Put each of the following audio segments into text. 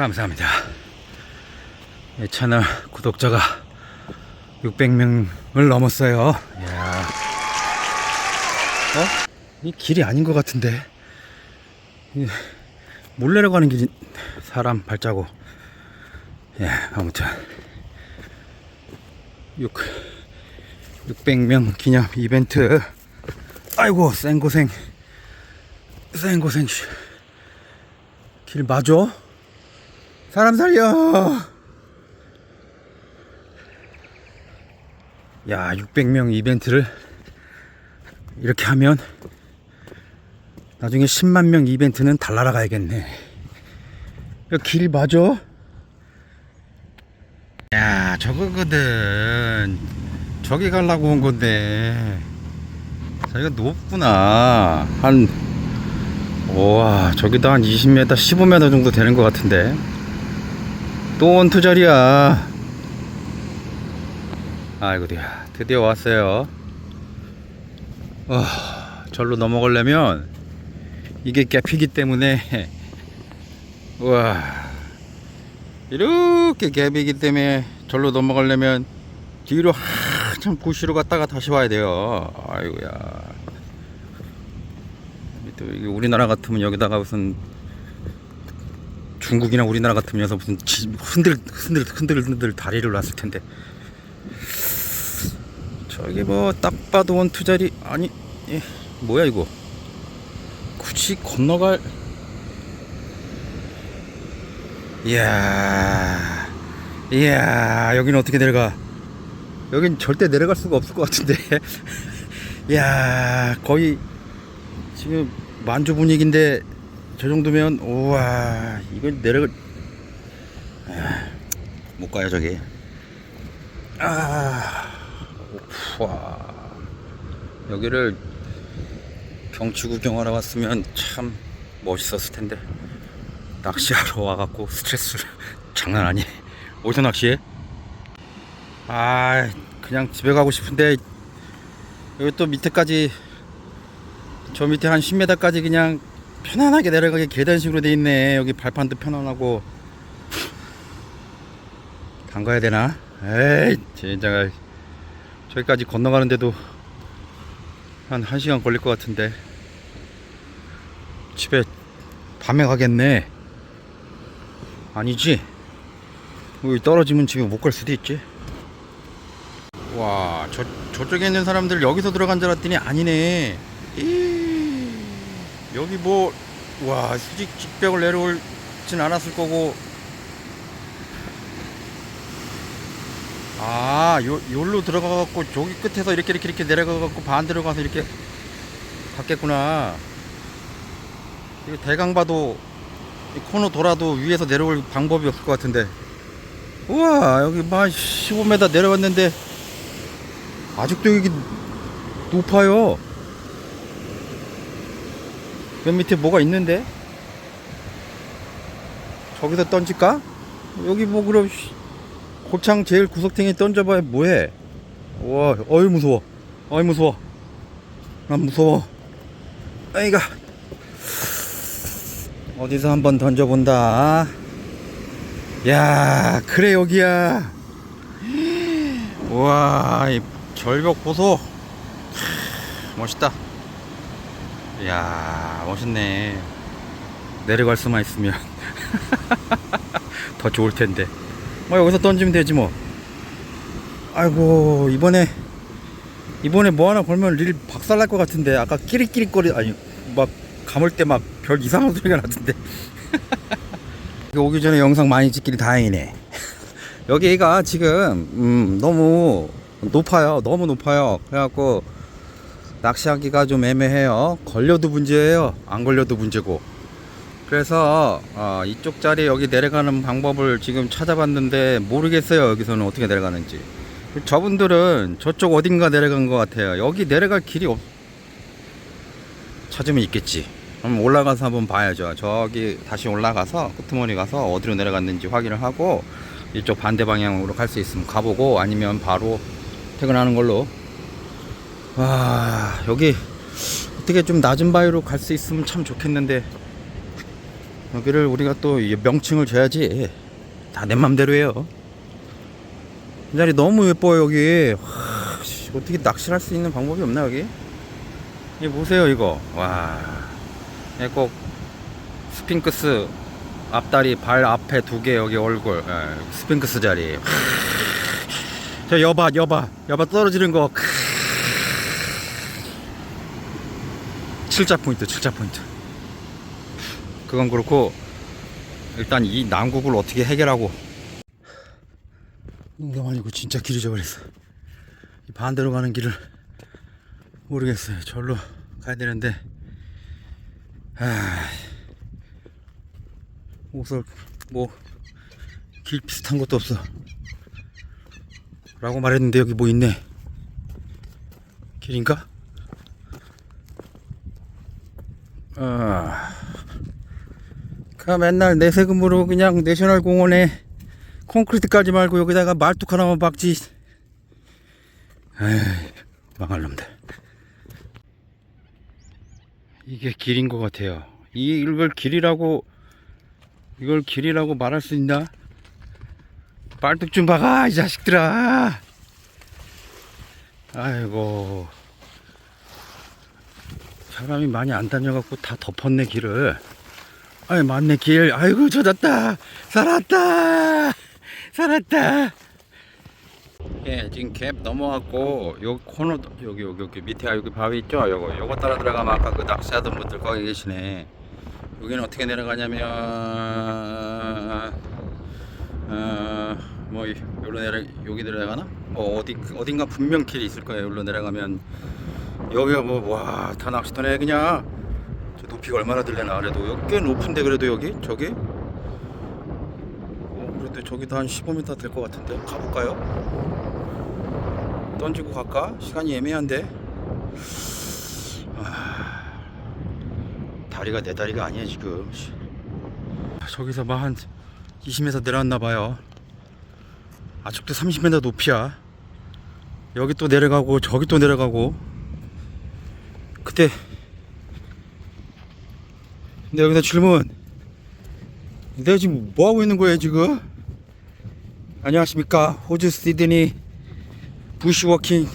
감사합니다. 이 채널 구독자가 600명을 넘었어요. 이야. 어? 이 길이 아닌 것 같은데. 이물 내려가는 길이 사람 발자국. 예, 아무튼 6 600명 기념 이벤트. 아이고, 생고생. 생고생. 씨. 길 맞어? 사람 살려! 야, 600명 이벤트를 이렇게 하면 나중에 10만 명 이벤트는 달 날아가야겠네. 이거 길 맞아? 야, 저거거든. 저기 가려고 온 건데. 저기가 높구나. 한, 우와, 저기도 한 20m, 15m 정도 되는 것 같은데. 또 원투절이야. 아이고, 드디어, 드디어 왔어요. 어, 절로 넘어가려면 이게 갭이기 때문에 우와 이렇게 갭이기 때문에 절로 넘어가려면 뒤로 한참 구시로 갔다가 다시 와야 돼요. 아이고야. 또 우리나라 같으면 여기다가 무슨 중국이나 우리나라 같으면 여기서 무슨 지- 흔들 흔들 흔들 흔들 다리를 놨을 텐데. 저기 뭐딱 봐도 원 투자리 아니 예, 뭐야 이거? 굳이 건너갈? 이야 이야 여기는 어떻게 내려가? 여긴 절대 내려갈 수가 없을 것 같은데. 이야 거의 지금 만주 분위기인데 저 정도면 우와 이건 내려가 아, 못 가요 저기. 아 우와. 여기를 경치 구경하러 왔으면 참 멋있었을 텐데. 낚시하러 와갖고 스트레스 장난 아니네. 어디서 낚시해? 아 그냥 집에 가고 싶은데 여기 또 밑에까지 저 밑에 한 10m까지 그냥 편안하게 내려가게 계단식으로 돼 있네. 여기 발판도 편안하고. 담가야 되나? 에이 진짜. 저기까지 건너가는데도 한 1시간 걸릴 것 같은데. 집에 밤에 가겠네. 아니지? 여기 떨어지면 집에 못 갈 수도 있지. 와 저, 저쪽에 있는 사람들 여기서 들어간 줄 알았더니 아니네. 이, 여기 뭐 와 수직 직벽을 내려올진 않았을 거고 아, 요, 요로 들어가갖고 저기 끝에서 이렇게 이렇게 이렇게 내려가갖고 반대로 가서 이렇게 갔겠구나. 이거 대강 봐도 이 코너 돌아도 위에서 내려올 방법이 없을 것 같은데. 우와, 여기 막 15m 내려왔는데 아직도 여기 높아요. 맨 밑에 뭐가 있는데? 저기서 던질까? 여기 뭐 그럼 씨, 고창 제일 구석탱이 던져봐야 뭐해? 와, 어이 무서워. 어이 무서워. 난 무서워. 아이가 어디서 한번 던져본다. 야, 그래 여기야. 와, 이 절벽 보소. 크, 멋있다. 야, 멋있네. 내려갈 수만 있으면 더 좋을 텐데. 뭐 여기서 던지면 되지 뭐. 아이고 이번에 이번에 뭐 하나 걸면 릴 박살 날 것 같은데 아까 끼리끼리 거리 아니 막 감을 때 막 별 이상한 소리가 나던데. 오기 전에 영상 많이 찍기를 다행이네. 여기가 지금 음, 너무 높아요. 너무 높아요. 그래갖고 낚시하기가 좀 애매해요. 걸려도 문제예요. 안 걸려도 문제고. 그래서 어, 이쪽 자리 여기 내려가는 방법을 지금 찾아봤는데 모르겠어요 여기서는 어떻게 내려가는지 저분들은 저쪽 어딘가 내려간 것 같아요 여기 내려갈 길이 없 찾으면 있겠지 그럼 올라가서 한번 봐야죠 저기 다시 올라가서 끄트머리 가서 어디로 내려갔는지 확인을 하고 이쪽 반대 방향으로 갈 수 있으면 가보고 아니면 바로 퇴근하는 걸로 와 여기 어떻게 좀 낮은 바위로 갈 수 있으면 참 좋겠는데 여기를 우리가 또이 명칭을 줘야지. 다 내 맘대로 해요. 이 자리 너무 예뻐요 여기. 와, 씨, 어떻게 낚시를 할 수 있는 방법이 없나 여기? 이 보세요 이거. 와 예, 꼭 스핑크스 앞다리 발 앞에 두 개 여기 얼굴. 예, 스핑크스 자리. 저 여봐 여봐 여봐 떨어지는 거 칠자 포인트 칠자 포인트. 그건 그렇고 일단 이 난국을 어떻게 해결하고. 농담 아니고 진짜 길 잊어버렸어. 이 반대로 가는 길을 모르겠어요. 절로 가야 되는데. 아 옷을 뭐 길 비슷한 것도 없어. 라고 말했는데 여기 뭐 있네. 길인가? 아, 그 맨날 내 세금으로 그냥 내셔널 공원에 콘크리트 깔지 말고 여기다가 말뚝 하나만 박지. 에이, 망할 놈들. 이게 길인 것 같아요. 이 이걸 길이라고 이걸 길이라고 말할 수 있나? 말뚝 좀 박아 이 자식들아. 아이고. 사람이 많이 안 다녀갖고 다 덮었네 길을. 아이 맞네 길. 아이고 젖었다. 살았다. 살았다. 예 지금 갭 넘어갔고 요 코너 여기 여기 여기 밑에 여기 바위 있죠? 요거 요거 따라 들어가면 아까 그 낚시하던 분들 거기 계시네. 여기는 어떻게 내려가냐면 어뭐 여기로 내려 여기 내려가나? 뭐 어디 어딘가 분명 길이 있을 거예요 여기로 내려가면 여기가 뭐와 다 낚시터네 그냥. 저 높이가 얼마나 들려나 그래도. 꽤 높은데 그래도 여기? 저기? 어, 그래도 저기 도 한 15m 될 것 같은데. 가볼까요? 던지고 갈까? 시간이 애매한데. 아, 다리가 내 다리가 아니야 지금. 저기서 막 한 20m 내려왔나 봐요. 아직도 30m 높이야. 여기 또 내려가고 저기 또 내려가고 그때 근데 여기다 질문. 내가 지금 뭐 하고 있는 거예요 지금? 안녕하십니까? 호주 시드니 부시워킹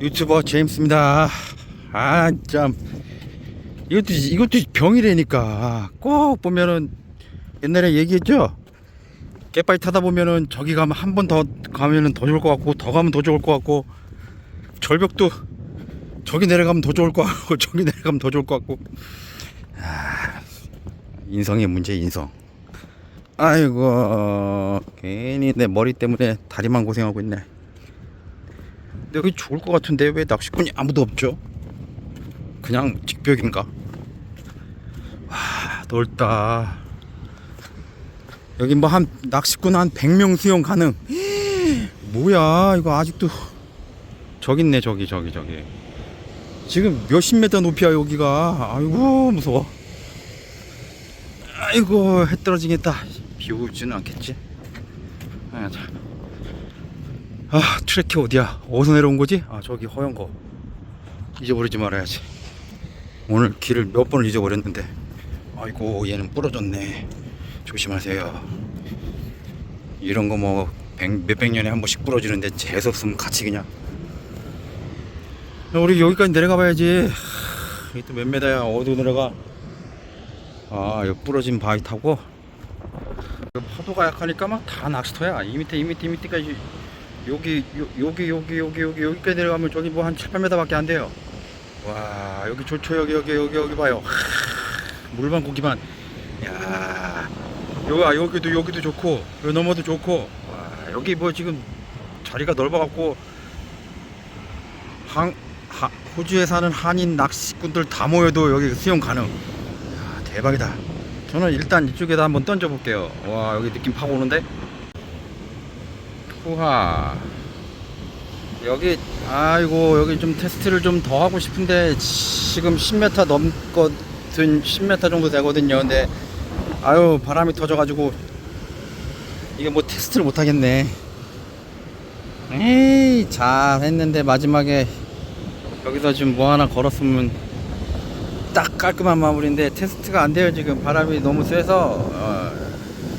유튜버 제임스입니다. 아 참. 이것도 이것도 병이라니까. 꼭 보면은 옛날에 얘기했죠? 깨빨리 타다 보면은 저기 가면 한 번 더 가면은 더 좋을 것 같고 더 가면 더 좋을 것 같고 절벽도 저기 내려가면 더 좋을 것 같고 저기 내려가면 더 좋을 것 같고. 아, 인성의 문제 인성. 아이고 괜히 내 머리 때문에 다리만 고생하고 있네. 여기 좋을 것 같은데 왜 낚시꾼이 아무도 없죠? 그냥 직벽인가? 와 넓다. 여기 뭐 한 낚시꾼 한 100명 수용 가능. 뭐야 이거 아직도. 저기 있네 저기 저기 저기 지금 몇십 메터 높이야 여기가. 아이고 무서워. 아이고 해 떨어지겠다. 비 오지는 않겠지? 아, 자. 아 트레키 어디야? 어디서 내려온 거지? 아 저기 허연 거. 잊어버리지 말아야지. 오늘 길을 몇 번을 잊어버렸는데. 아이고 얘는 부러졌네. 조심하세요. 이런 거 뭐 몇백 년에 한 번씩 부러지는데 재수없으면 같이 그냥 야, 우리 여기까지 내려가 봐야지. 이게 또 몇 메다야? 어디로 내려가? 아, 여기 부러진 바위 타고. 파도가 약하니까 막 다 낚시터야. 이 밑에, 이 밑에, 이 밑에까지. 여기, 요, 여기, 여기, 여기, 여기, 여기까지 내려가면 저기 뭐 한 7, 8m밖에 안 돼요. 와, 여기 좋죠. 여기, 여기, 여기, 여기 봐요. 하, 물만 고기만. 야, 여기, 아, 여기도, 여기도 좋고, 여기 넘어도 좋고. 와, 여기 뭐 지금 자리가 넓어갖고, 한, 하, 호주에 사는 한인 낚시꾼들 다 모여도 여기 수용 가능. 야, 대박이다. 저는 일단 이쪽에다 한번 던져 볼게요. 와, 여기 느낌 파고 오는데? 후하. 여기, 아이고, 여기 좀 테스트를 좀 더 하고 싶은데, 지금 10m 넘거든, 10m 정도 되거든요. 근데, 아유, 바람이 터져가지고, 이게 뭐 테스트를 못 하겠네. 에이, 잘 했는데, 마지막에, 여기서 지금 뭐 하나 걸었으면 딱 깔끔한 마무리인데 테스트가 안 돼요 지금. 바람이 너무 세서 어,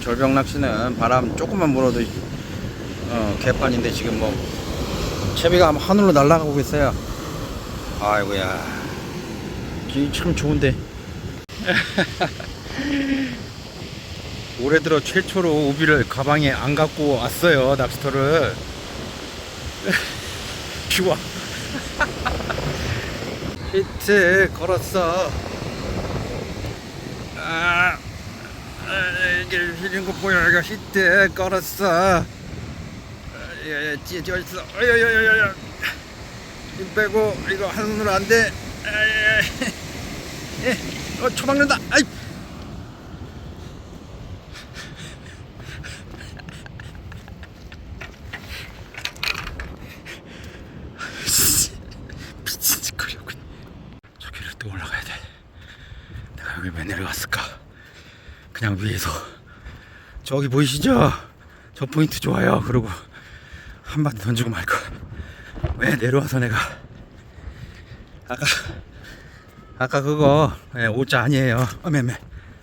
절벽 낚시는 바람 조금만 불어도 어, 개판인데 지금 뭐 채비가 하늘로 날아가고 있어요. 아이고야. 이참 좋은데. 올해 들어 최초로 오비를 가방에 안 갖고 왔어요 낚시터를. 좋아 히트 걸었어. 아, 아 이게 휘는 거 보여. 이거 히트 걸었어. 야야 찢어 있어? 야야야야야. 힘 빼고 이거 한 손으로 안돼. 어 초박는다. 아이 미친 짓거리고 저기를 또 올라가야 돼 내가 여기 왜 내려왔을까 그냥 위에서. 저기 보이시죠? 저 포인트 좋아요. 그리고 한 번 던지고 말까. 왜 내려와서 내가? 아까 아까 그거 예, 오자 아니에요. 어메메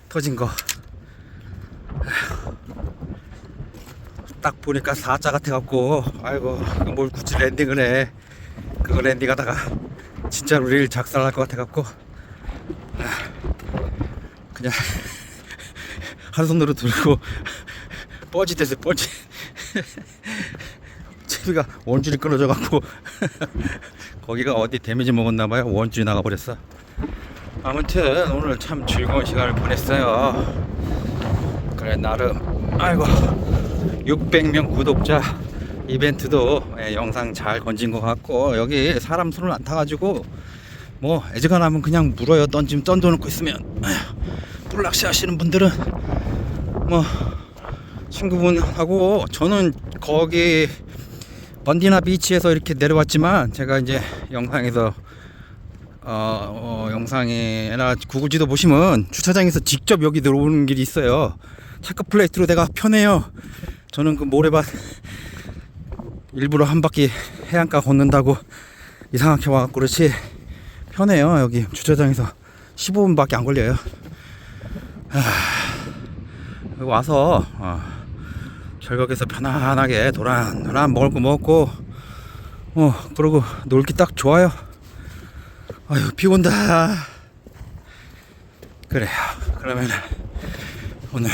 터진 거. 딱 보니까 사자 같아갖고. 아이고 뭘 굳이 랜딩을 해. 그거 랜딩하다가 진짜로 릴 작살날 것 같아갖고. 아, 그냥 한 손으로 들고 뻐짓했어요 뻐짓 채비가 원줄이 끊어져 갖고 거기가 어디 데미지 먹었나 봐요. 원줄이 나가버렸어. 아무튼 오늘 참 즐거운 시간을 보냈어요. 그래 나름. 아이고 600명 구독자 이벤트도 예, 영상 잘 건진 것 같고 여기 사람 손을 안 타가지고 뭐 애지간하면 그냥 물어요. 던지면 던져놓고 있으면. 뿔낚시 하시는 분들은 뭐 친구분하고 저는 거기 번디나 비치에서 이렇게 내려왔지만 제가 이제 영상에서 어, 어, 영상에나 구글 지도 보시면 주차장에서 직접 여기 들어오는 길이 있어요. 체크 플레이트로 내가 편해요. 저는 그 모래밭 일부러 한 바퀴 해안가 걷는다고 이상하게 와갖고 그렇지 편해요 여기. 주차장에서 15분밖에 안 걸려요. 하, 여기 와서 어, 절벽에서 편안하게 도란도란 먹을 거 먹고 어 그러고 놀기 딱 좋아요 아유 비 온다 그래요 그러면 오늘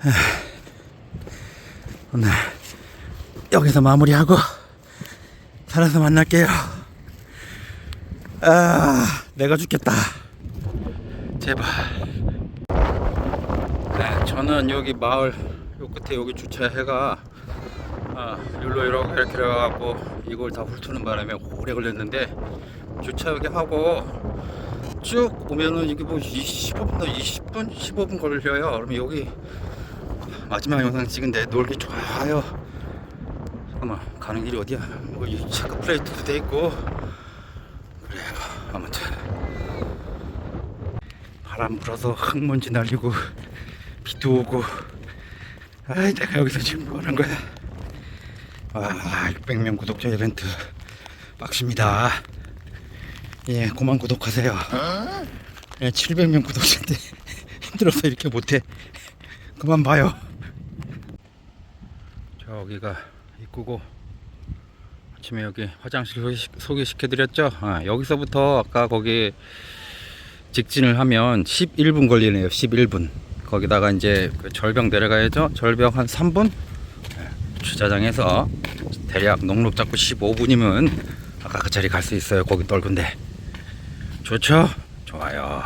하, 오늘 여기서 마무리하고 살아서 만날게요. 아, 내가 죽겠다. 제발. 네, 저는 여기 마을 요 끝에 여기 주차해가 아, 일로 이렇게 이렇게 해갖고 이걸 다 훑는 바람에 오래 걸렸는데 주차 여기 하고 쭉 오면은 이게 뭐 15분, 20분, 15분 걸려요. 그러면 여기 마지막 영상 찍은데 놀기 좋아요. 잠깐만 가는 길이 어디야? 뭐이 체크 플레이트도 돼 있고 그래요. 아무튼 바람 불어서 흙먼지 날리고 비도 오고 아이 내가 여기서 지금 뭐 하는 거야? 아 600명 구독자 이벤트 빡십니다. 예, 그만 구독하세요. 예, 700명 구독자인데 힘들어서 이렇게 못해. 그만 봐요. 저기가 입구고 아침에 여기 화장실 소개시, 켜 드렸죠 아, 여기서부터 아까 거기 직진을 하면 11분 걸리네요 11분 거기다가 이제 그 절벽 내려가야죠. 절벽 한 3분? 주차장에서 대략 농록 잡고 15분이면 아까 그 자리 갈 수 있어요. 거기 넓은데. 좋죠? 좋아요